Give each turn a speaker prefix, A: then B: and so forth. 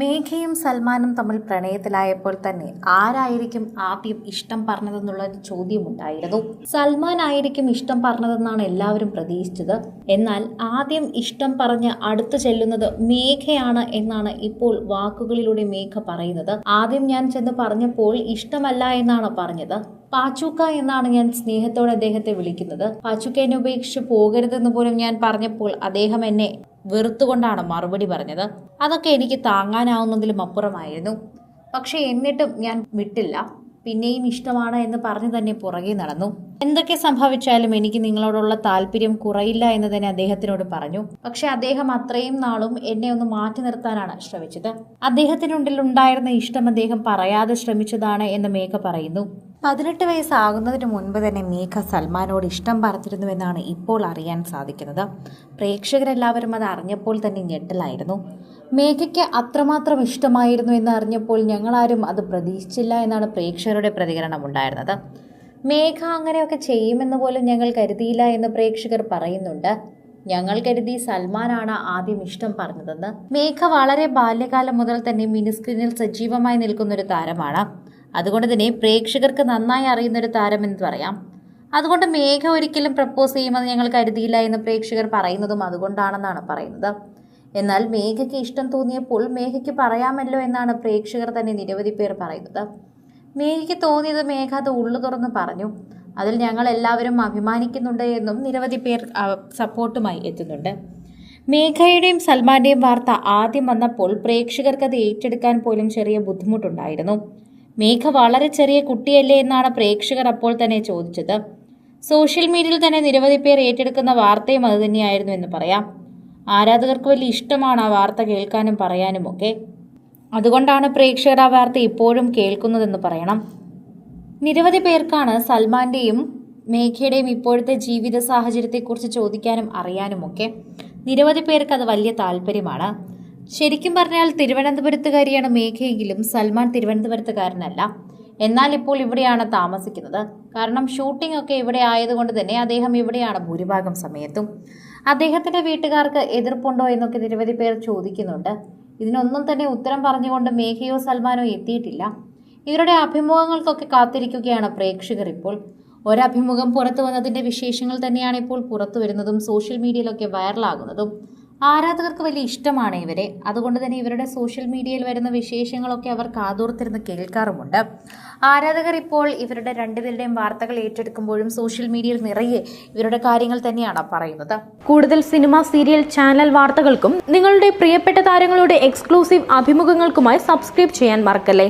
A: മേഘയും സൽമാനും തമ്മിൽ പ്രണയത്തിലായപ്പോൾ തന്നെ ആരായിരിക്കും ആദ്യം ഇഷ്ടം പറഞ്ഞതെന്നുള്ള ചോദ്യമുണ്ടായിരുന്നു. സൽമാൻ ആയിരിക്കും ഇഷ്ടം പറഞ്ഞതെന്നാണ് എല്ലാവരും പ്രതീക്ഷിച്ചത്. എന്നാൽ ആദ്യം ഇഷ്ടം പറഞ്ഞ് അടുത്തു ചെല്ലുന്നത് മേഘയാണ് എന്നാണ് ഇപ്പോൾ വാക്കുകളിലൂടെ മേഘ പറയുന്നത്. ആദ്യം ഞാൻ ചെന്ന് പറഞ്ഞപ്പോൾ ഇഷ്ടമല്ല എന്നാണ് പറഞ്ഞത്. പാച്ചൂക്ക എന്നാണ് ഞാൻ സ്നേഹത്തോടെ അദ്ദേഹത്തെ വിളിക്കുന്നത്. പാച്ചുക്ക എന്നെ ഉപേക്ഷിച്ച് പോകരുതെന്ന് പോലും ഞാൻ പറഞ്ഞപ്പോൾ അദ്ദേഹം എന്നെ വെറുത്തുകൊണ്ടാണ് മറുപടി പറഞ്ഞത്. അതൊക്കെ എനിക്ക് താങ്ങാനാവുന്നതിലും അപ്പുറമായിരുന്നു. പക്ഷെ എന്നിട്ടും ഞാൻ വിട്ടില്ല. പിന്നെയും ഇഷ്ടമാണ് എന്ന് പറഞ്ഞു തന്നെ പുറകെ നടന്നു. എന്തൊക്കെ സംഭവിച്ചാലും എനിക്ക് നിങ്ങളോടുള്ള താല്പര്യം കുറയില്ല എന്ന് തന്നെ അദ്ദേഹത്തിനോട് പറഞ്ഞു. പക്ഷെ അദ്ദേഹം അത്രയും നാളും എന്നെ ഒന്ന് മാറ്റി നിർത്താനാണ് ശ്രമിച്ചത്. അദ്ദേഹത്തിനുള്ളിൽ ഉണ്ടായിരുന്ന ഇഷ്ടം അദ്ദേഹം പറയാതെ ശ്രമിച്ചതാണ് എന്ന് മേഘ പറയുന്നു. പതിനെട്ട് വയസ്സാകുന്നതിന് മുൻപ് തന്നെ മേഘ സൽമാനോട് ഇഷ്ടം പറഞ്ഞിരുന്നുവെന്നാണ് ഇപ്പോൾ അറിയാൻ സാധിക്കുന്നത്. പ്രേക്ഷകരെല്ലാവരും അത് അറിഞ്ഞപ്പോൾ തന്നെ ഞെട്ടലായിരുന്നു. മേഘയ്ക്ക് അത്രമാത്രം ഇഷ്ടമായിരുന്നു എന്ന് അറിഞ്ഞപ്പോൾ ഞങ്ങളാരും അത് പ്രതീക്ഷിച്ചില്ല എന്നാണ് പ്രേക്ഷകരുടെ പ്രതികരണം ഉണ്ടായിരുന്നത്. മേഘ അങ്ങനെയൊക്കെ ചെയ്യുമെന്ന് പോലും ഞങ്ങൾ കരുതിയില്ല എന്ന് പ്രേക്ഷകർ പറയുന്നുണ്ട്. ഞങ്ങൾ കരുതി സൽമാനാണ് ആദ്യം ഇഷ്ടം പറഞ്ഞതെന്ന്. മേഘ വളരെ ബാല്യകാലം മുതൽ തന്നെ മിനിസ്ക്രീനിൽ സജീവമായി നിൽക്കുന്ന ഒരു താരമാണ്. അതുകൊണ്ട് തന്നെ പ്രേക്ഷകർക്ക് നന്നായി അറിയുന്ന ഒരു താരം എന്ന് പറയാം. അതുകൊണ്ട് മേഘ ഒരിക്കലും പ്രപ്പോസ് ചെയ്യുമെന്ന് ഞങ്ങൾ കരുതിയില്ല എന്ന് പ്രേക്ഷകർ പറയുന്നതും അതുകൊണ്ടാണെന്നാണ് പറയുന്നത്. എന്നാൽ മേഘയ്ക്ക് ഇഷ്ടം തോന്നിയപ്പോൾ മേഘയ്ക്ക് പറയാമല്ലോ എന്നാണ് പ്രേക്ഷകർ തന്നെ നിരവധി പേർ പറയുന്നത്. മേഘയ്ക്ക് തോന്നിയത് മേഘ അത് ഉള്ളു തുറന്ന് പറഞ്ഞു. അതിൽ ഞങ്ങൾ എല്ലാവരും അഭിമാനിക്കുന്നുണ്ട് എന്നും നിരവധി പേർ സപ്പോർട്ടുമായി എത്തുന്നുണ്ട്. മേഘയുടെയും സൽമാന്റെയും വാർത്ത ആദ്യം വന്നപ്പോൾ പ്രേക്ഷകർക്ക് അത് ഏറ്റെടുക്കാൻ പോലും ചെറിയ ബുദ്ധിമുട്ടുണ്ടായിരുന്നു. മേഘ വളരെ ചെറിയ കുട്ടിയല്ലേ എന്നാണ് പ്രേക്ഷകർ അപ്പോൾ തന്നെ ചോദിച്ചത്. സോഷ്യൽ മീഡിയയിൽ തന്നെ നിരവധി പേർ ഏറ്റെടുക്കുന്ന വാർത്തയും അതുതന്നെയായിരുന്നു എന്ന് പറയാം. ആരാധകർക്ക് വലിയ ഇഷ്ടമാണ് ആ വാർത്ത കേൾക്കാനും പറയാനും ഒക്കെ. അതുകൊണ്ടാണ് പ്രേക്ഷകർ ആ വാർത്ത ഇപ്പോഴും കേൾക്കുന്നതെന്ന് പറയണം. നിരവധി പേർക്കാണ് സൽമാന്റെയും മേഘയുടെയും ഇപ്പോഴത്തെ ജീവിത സാഹചര്യത്തെക്കുറിച്ച് ചോദിക്കാനും അറിയാനുമൊക്കെ നിരവധി പേർക്ക് അത് വലിയ താല്പര്യമാണ്. ശരിക്കും പറഞ്ഞാൽ തിരുവനന്തപുരത്തുകാരിയാണ് മേഘയെങ്കിലും സൽമാൻ തിരുവനന്തപുരത്തുകാരനല്ല. എന്നാൽ ഇപ്പോൾ ഇവിടെയാണ് താമസിക്കുന്നത്. കാരണം ഷൂട്ടിംഗ് ഒക്കെ ഇവിടെ ആയതുകൊണ്ട് തന്നെ അദ്ദേഹം ഇവിടെയാണ് ഭൂരിഭാഗം സമയത്തും. അദ്ദേഹത്തിന്റെ വീട്ടുകാർക്ക് എതിർപ്പുണ്ടോ എന്നൊക്കെ നിരവധി പേർ ചോദിക്കുന്നുണ്ട്. ഇതിനൊന്നും തന്നെ ഉത്തരം പറഞ്ഞുകൊണ്ട് മേഘയോ സൽമാനോ എത്തിയിട്ടില്ല. ഇവരുടെ അഭിമുഖങ്ങൾക്കൊക്കെ കാത്തിരിക്കുകയാണ് പ്രേക്ഷകർ ഇപ്പോൾ. ഒരഭിമുഖം പുറത്തു വന്നതിന്റെ വിശേഷങ്ങൾ തന്നെയാണ് ഇപ്പോൾ പുറത്തു വരുന്നതും സോഷ്യൽ മീഡിയയിലൊക്കെ വൈറലാകുന്നതും ആരാധകർക്ക് വലിയ ഇഷ്ടമാണ് ഇവരെ. അതുകൊണ്ട് തന്നെ ഇവരുടെ സോഷ്യൽ മീഡിയയിൽ വരുന്ന വിശേഷങ്ങളൊക്കെ അവർ കാതോർത്തിരുന്ന് കേൾക്കാറുമുണ്ട്. ആരാധകർ ഇപ്പോൾ ഇവരുടെ രണ്ടുപേരുടെയും വാർത്തകൾ ഏറ്റെടുക്കുമ്പോഴും സോഷ്യൽ മീഡിയയിൽ നിറയെ ഇവരുടെ കാര്യങ്ങൾ തന്നെയാണ് പറയുന്നത്.
B: കൂടുതൽ സിനിമ സീരിയൽ ചാനൽ വാർത്തകൾക്കും നിങ്ങളുടെ പ്രിയപ്പെട്ട താരങ്ങളുടെ എക്സ്ക്ലൂസീവ് അഭിമുഖങ്ങൾക്കുമായി സബ്സ്ക്രൈബ് ചെയ്യാൻ മറക്കല്ലേ?